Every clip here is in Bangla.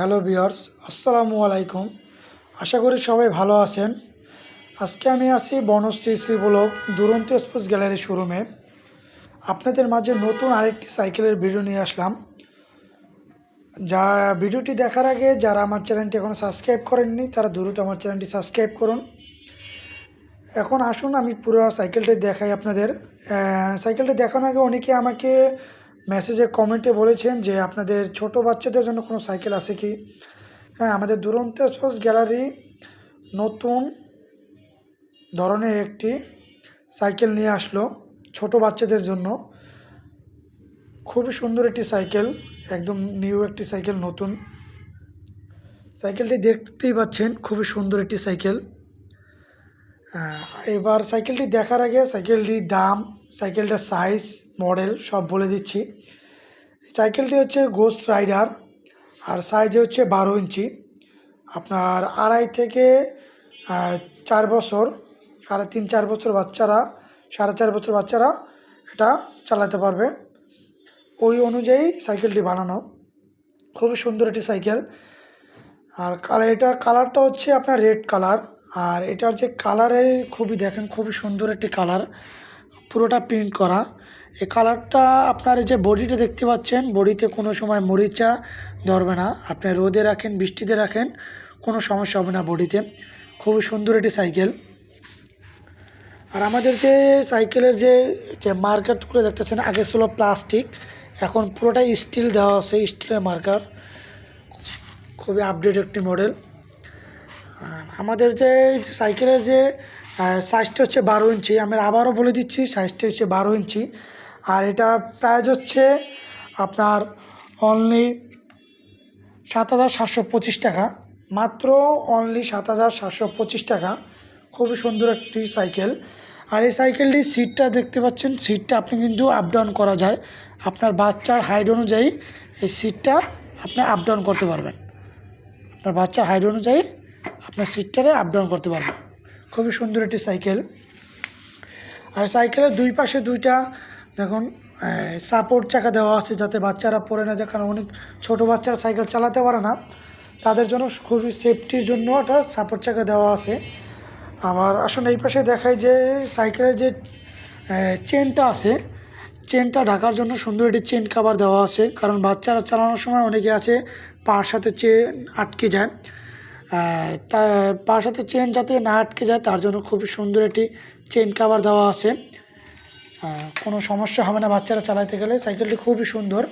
হ্যালো বিয়ার্স আসসালামু আলাইকুম। আশা করি সবাই ভালো আছেন। আজকে আমি আছি বনশ্রী শ্রী ব্লক দুরন্ত স্পোর্টস গ্যালারি শোরুমে। আপনাদের মাঝে নতুন আরেকটি সাইকেলের ভিডিও নিয়ে আসলাম। যা ভিডিওটি দেখার আগে যারা আমার চ্যানেলটি এখনও সাবস্ক্রাইব করেননি, তারা দ্রুত আমার চ্যানেলটি সাবস্ক্রাইব করুন। এখন আসুন, আমি পুরো সাইকেলটি দেখাই আপনাদের। সাইকেলটি দেখানোর আগে অনেকে আমাকে মেসেজে কমেন্টে বলেছেন যে, আপনাদের ছোট বাচ্চাদের জন্য কোনো সাইকেল আছে কি? হ্যাঁ আমাদের দুরন্ত স্পোর্টস গ্যালারি নতুন ধরনের একটি সাইকেল নিয়ে আসলো ছোট বাচ্চাদের জন্য। খুবই সুন্দর একটি সাইকেল একদম নিউ একটি সাইকেল নতুন। সাইকেলটি দেখতেই পাচ্ছেন, খুবই সুন্দর একটি সাইকেল এবার সাইকেলটি দেখার আগে সাইকেলটির দাম, সাইকেলটার সাইজ মডেল সব বলে দিচ্ছি। সাইকেলটি হচ্ছে গোস্ট রাইডার আর সাইজে হচ্ছে বারো ইঞ্চি। আপনার আড়াই থেকে চার বছর, সাড়ে তিন, চার বছর বাচ্চারা, সাড়ে চার বছর বাচ্চারা এটা চালাতে পারবে। ওই অনুযায়ী সাইকেলটি বানানো। খুবই সুন্দর একটি সাইকেল। আর কালার এটার কালারটা হচ্ছে আপনার রেড কালার আর এটার যে কালারে খুবই দেখেন, খুবই সুন্দর একটি কালার পুরোটা প্রিন্ট করা। এই কালারটা আপনার যে বডিটা দেখতে পাচ্ছেন, বডিতে কোনো সময় মরিচা ধরবে না। আপনি রোদে রাখেন, বৃষ্টিতে রাখেন, কোনো সমস্যা হবে না বডিতে। খুবই সুন্দর একটি সাইকেল আর আমাদের যে সাইকেলের যে যে মার্কারগুলো দেখতেছেন, আগে ছিল প্লাস্টিক এখন পুরোটাই স্টিল দেওয়া আছে স্টিলের মার্কার খুবই আপডেট একটি মডেল আর আমাদের যে সাইকেলের যে সাইজটা হচ্ছে বারো ইঞ্চি, আমি আবারও বলে দিচ্ছি সাইজটা হচ্ছে বারো ইঞ্চি। আর এটা প্রাইস হচ্ছে আপনার অনলি সাত হাজার সাতশো পঁচিশ টাকা। মাত্র অনলি সাত হাজার সাতশো পঁচিশ টাকা। খুবই সুন্দর একটি সাইকেল। আর এই সাইকেলটির সিটটা দেখতে পাচ্ছেন সিটটা আপনি কিন্তু আপ ডাউন করা যায়। আপনার বাচ্চার হাইট অনুযায়ী এই সিটটা আপনি আপ ডাউন করতে পারবেন। আপনার বাচ্চার হাইট অনুযায়ী আপনার সিটটারে আপ ডাউন করতে পারবেন। খুবই সুন্দর একটি সাইকেল আর সাইকেলের দুই পাশে দুইটা, দেখুন সাপোর্ট চাকা দেওয়া আছে যাতে বাচ্চারা পড়ে না যায়, কারণ অনেক ছোটো বাচ্চারা সাইকেল চালাতে পারে না। তাদের জন্য খুবই সেফটির জন্য একটা সাপোর্ট চাকা দেওয়া আছে। আমার আসলে এই পাশে দেখায় যে সাইকেলের যে চেনটা আছে চেনটা ঢাকার জন্য সুন্দর একটি চেন কাভার দেওয়া আছে। কারণ বাচ্চারা চালানোর সময় অনেকে আছে, পার সাথে চেন আটকে যায়। তা সাথে চেন যাতে না আটকে যায়, তার জন্য খুবই সুন্দর একটি চেন কাভার দেওয়া আছে। কোনো সমস্যা হবে না বাচ্চারা চালাতে গেলে সাইকেলটি খুবই সুন্দর।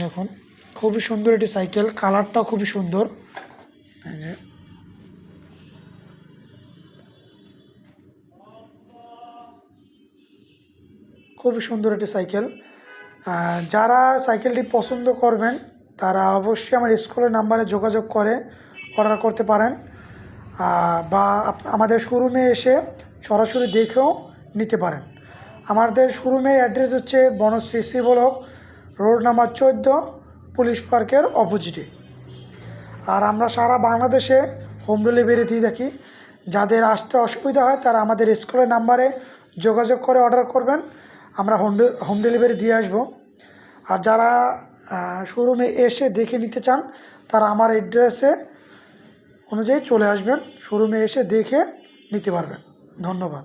দেখুন, খুবই সুন্দর একটি সাইকেল কালারটাও খুবই সুন্দর। খুবই সুন্দর একটি সাইকেল যারা সাইকেলটি পছন্দ করবেন তারা অবশ্যই আমার স্কুলের নাম্বারে যোগাযোগ করে অর্ডার করতে পারেন বা আমাদের শোরুমে এসে সরাসরি দেখেও নিতে পারেন। আমাদের শোরুমের অ্যাড্রেস হচ্ছে Banasree C block road number চোদ্দ, পুলিশ পার্কের অপোজিটে। আর আমরা সারা বাংলাদেশে হোম ডেলিভারি দিয়ে থাকি। যাদের আসতে অসুবিধা হয় তারা আমাদের স্কুলের নাম্বারে যোগাযোগ করে অর্ডার করবেন। আমরা হোম হোম ডেলিভারি দিয়ে আসব। আর যারা শোরুমে এসে দেখে নিতে চান, তারা আমার অ্যাড্রেসে অনুযায়ী চলে আসবেন শোরুমে এসে দেখে নিতে পারবেন। ধন্যবাদ।